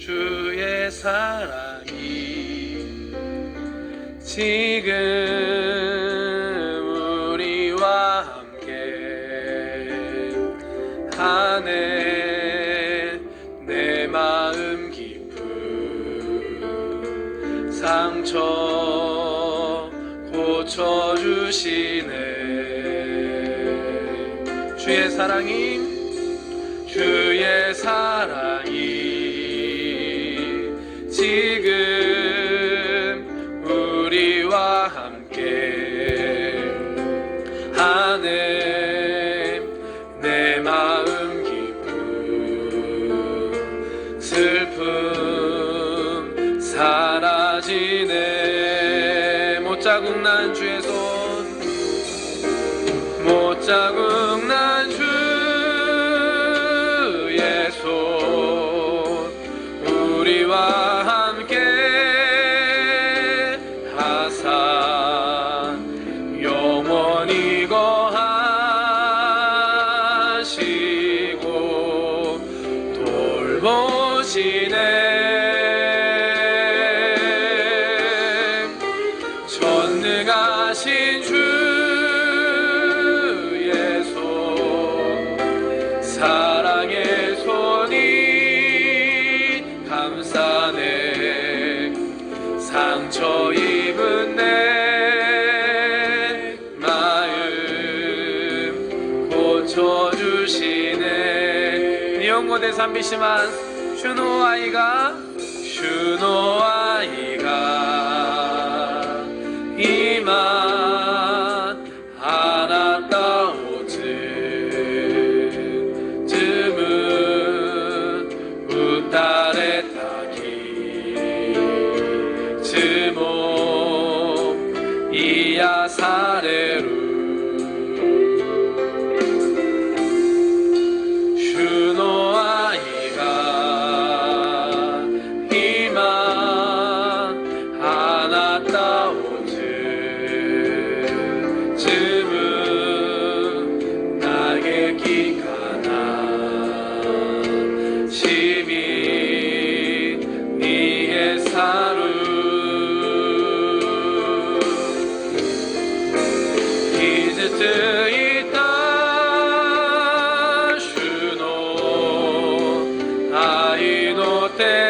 주의 사랑이 지금 우리와 함께 하네. 내 마음 깊은 상처 고쳐주시네. 주의 사랑이 주의 사랑이 지금 우리와 함께 하네 내 마음 깊은 슬픔 사라지네. 못 자국 난 주의 손. 못 자국 전능하신 주의 손 사랑의 손이 감싸네. 상처 입은 내 마음 고쳐주시네. 영원의 산비심한 슈노 아이가 슈노 아 즈모 이야 아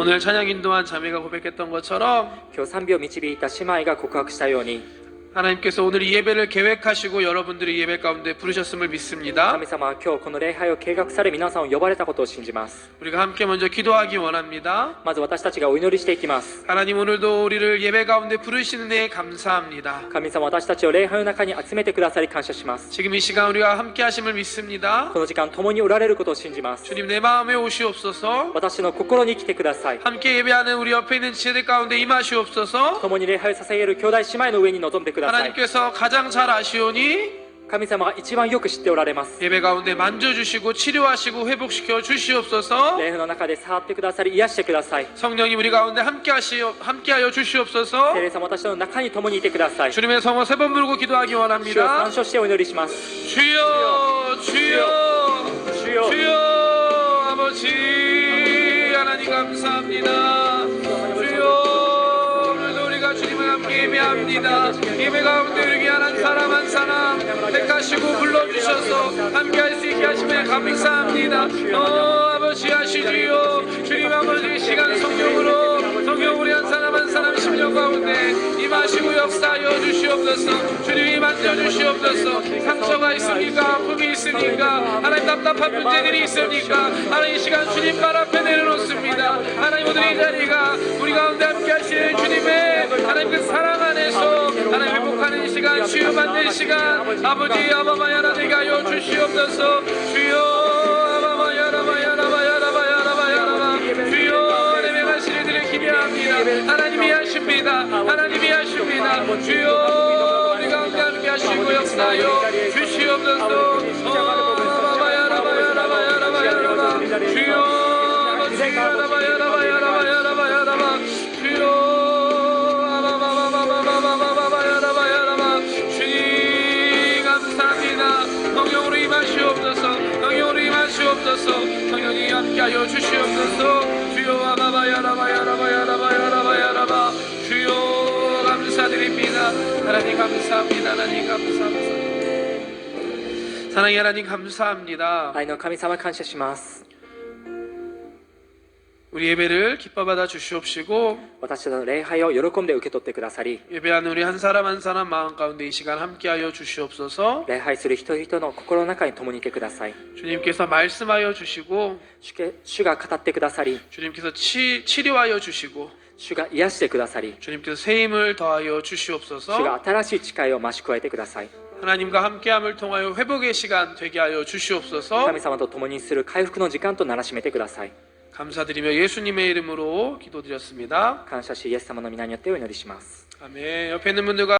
오늘 찬양 인도한 자매가 고백했던 것처럼 今日賛美を導いた姉妹が告白したように 하나님께서 오늘 이 예배를 계획하시고 여러분들이 이 예배 가운데 부르셨음을 믿습니다 神様は今日この礼拝を計画され皆さんを呼ばれたことを信じます 우리가 함께 먼저 기도하기 원합니다 まず私たちがお祈りしていきます 하나님 오늘도 우리를 예배 가운데 부르시는 데 감사합니다 神様私たちを礼拝の中に集めてくださり感謝します 지금 이 시간 우리와 함께 하심을 믿습니다 この時間共におられることを信じます 주님 내 마음에 오시옵소서 私の心に来てください 함께 예배하는 우리 옆에 있는 지체들 가운데 임하시옵소서 共に礼拝を捧げる兄弟姉妹の上に臨んでく ださい 하나님께서 가장 잘 아시오니 神様が一番よく知っておられます 예배 가운데 만져주시고 치료하시고 회복시켜 주시옵소서. 礼拝の中で触ってくださり癒してください 성령님 우리 가운데 함께하시오 함께하여 주시옵소서. 聖霊様私の中に共にいてください主 주님의 성호 세 번 부르고 기도하기 を 원합니다. 参照してお祈りします 주여, 주여, 主よ 주여, 아버지 하나님 감사합니다. 예배합니다. 예배 가운데 우리 귀한 사람 한 사람 택하시고 불러주셔서 함께할 수 있게 하심에 감사합니다. 어, 아버지 하시지요. 주님 아버지 시간 성령으로 성령 우리 한 사람 한 사람 심령 가운데 임하시고 역사하여 주시옵소서. 주님이 만져주시옵소서. 상처가 있습니까? 아픔이 있습니까? 하나님 답답한 문제들이 있습니까? 하나님 이 시간 주님 발 앞에 내려놓습니다. 하나님 오늘 이 자리가 우리 가운데 함께 하시는 주님의 하나님 그 사랑 안에서 하나님 회복하는 시간, 치유받는 시간 아버지 아바마야라되게 하여 주시옵소서. 주여 아바마야라바야라바야라바야라바야라바 주여 내 명하시는 들을 기대합니다. 하나님이 하십니다. 하나님이 하십니다. 주여 우리 가운데 함께 하시고 역사하여 주시옵소서 하여 주시옵소서 주여 아바바야라바야라바야라바야라바야라바 주여 감사드립니다 하나님 감사합니다 하나님 감사합니다 사랑의 하나님 감사합니다 愛の神様感謝します 우리 예배를 기뻐 받아 주시옵시고 私たちの礼拝を喜んで受け取ってくださり 예배하는 우리 한 사람 한 사람 마음 가운데 이 시간 함께하여 주시옵소서 礼拝する人々の心の中に共にいてください 주님께서 말씀하여 주시고 主け主が語ってくださり 주님께서 치, 치료하여 주시고 主が癒してくださり 주님께서 새 힘을 더하여 主が 주시옵소서 新しい誓いを増し加えてください 하나님과 함께함을 통하여 회복의 시간 되게 하여 주시옵소서 神様と共にする回復の時間とならしめてください 감사드리며 예수님의 이름으로 기도드렸습니다 感謝しイエス様の皆によってお祈りします 아멘 옆에 있는 분들과